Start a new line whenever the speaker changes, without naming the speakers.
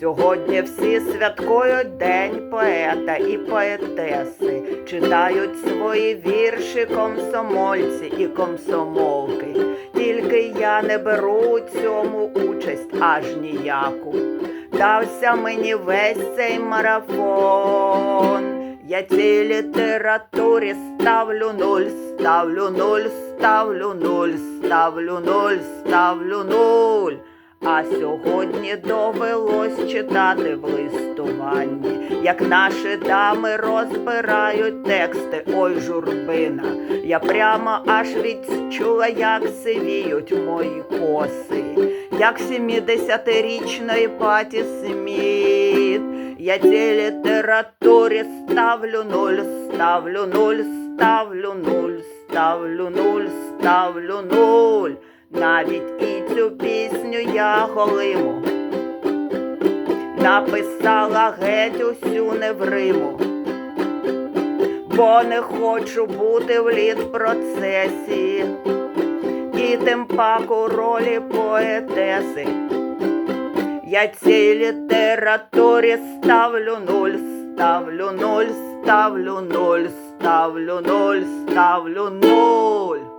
Сьогодні всі святкують День поета і поетеси, читають свої вірші комсомольці і комсомолки. Тільки я не беру цьому участь аж ніяку. Дався мені весь цей марафон. Я цій літературі ставлю нуль, ставлю нуль, ставлю нуль, ставлю нуль, ставлю нуль. А сьогодні довелось читати в листуванні, як наші дами розбирають тексти, ой журбина. Я прямо аж відчула, як сивіють мої коси, як сімдесятирічної паті Сміт. Я цій літературі ставлю нуль, ставлю нуль, ставлю нуль, ставлю нуль, ставлю нуль. Навіть і цю пісню я голиму написала геть усю невриму, бо не хочу бути в літ процесі, і тим паку ролі поетеси. Я цій літературі ставлю нуль, ставлю нуль, ставлю нуль, ставлю ноль, ставлю нуль.